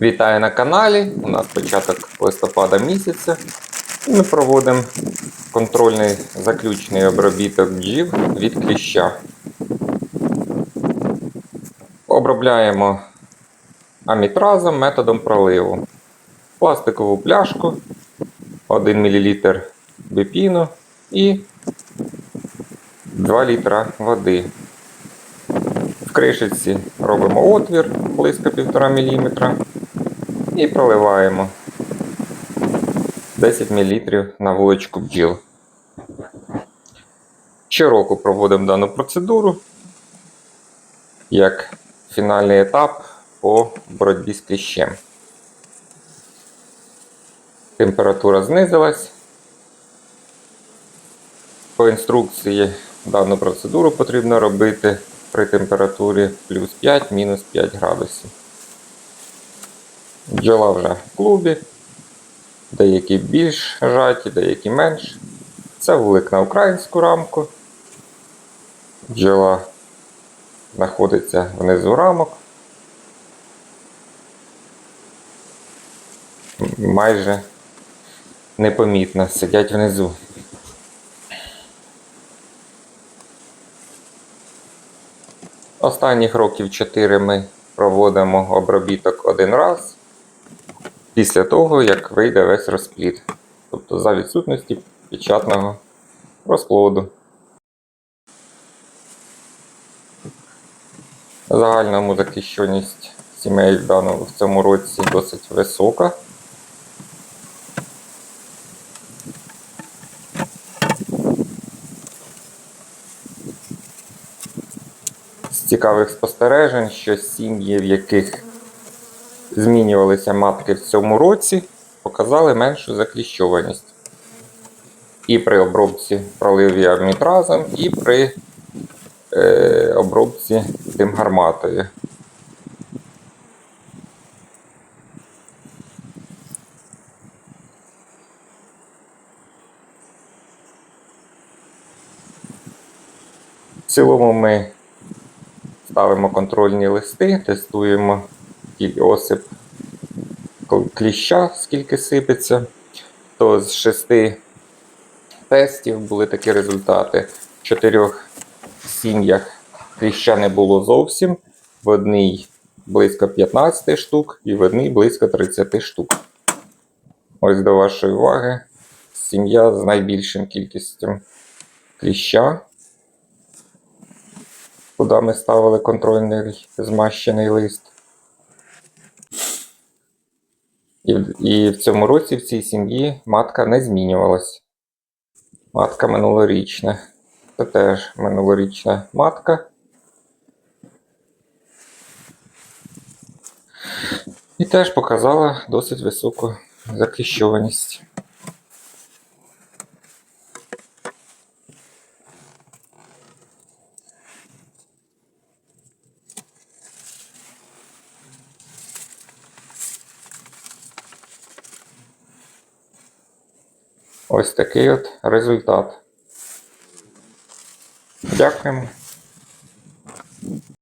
Вітаю на каналі. У нас початок листопада місяця. Ми проводимо контрольний заключний обробіток бджіл від кліща. Обробляємо амітразом методом проливу. Пластикову пляшку, 1 мл біпіну і 2 літра води. В кришиці робимо отвір близько 1,5 мм і проливаємо 10 мл на вуличку бджіл. Щороку проводимо дану процедуру як фінальний етап по боротьбі з кліщем. Температура знизилась. По інструкції дану процедуру потрібно робити при температурі плюс 5 мінус 5 градусів. Бджола вже в клубі, деякі більш жаті, деякі менш. Це вулик на українську рамку. Бджола знаходиться внизу рамок. Майже непомітно сидять внизу. Останніх років 4 ми проводимо обробіток один раз після того, як вийде весь розплід. Тобто за відсутності печатного розплоду. Загальному захищеність сімей в даному в цьому році досить висока. З цікавих спостережень, що сім'ї, в яких змінювалися матки в цьому році, показали меншу закліщованість. І при обробці проливі амітразом, і при е, обробці димгарматою. В цілому ми ставимо контрольні листи, тестуємо який осип кліща, скільки сипеться. То з шести тестів були такі результати. В чотирьох сім'ях кліща не було зовсім, в одній близько 15 штук і в одній близько 30 штук. Ось до вашої уваги сім'я з найбільшим кількістю кліща. Куди ми ставили контрольний змащений лист. І, і в цьому році в цій сім'ї матка не змінювалась. Матка минулорічна. Це теж минулорічна матка. І теж показала досить високу закліщованість. Ось такий от результат. Дякуємо.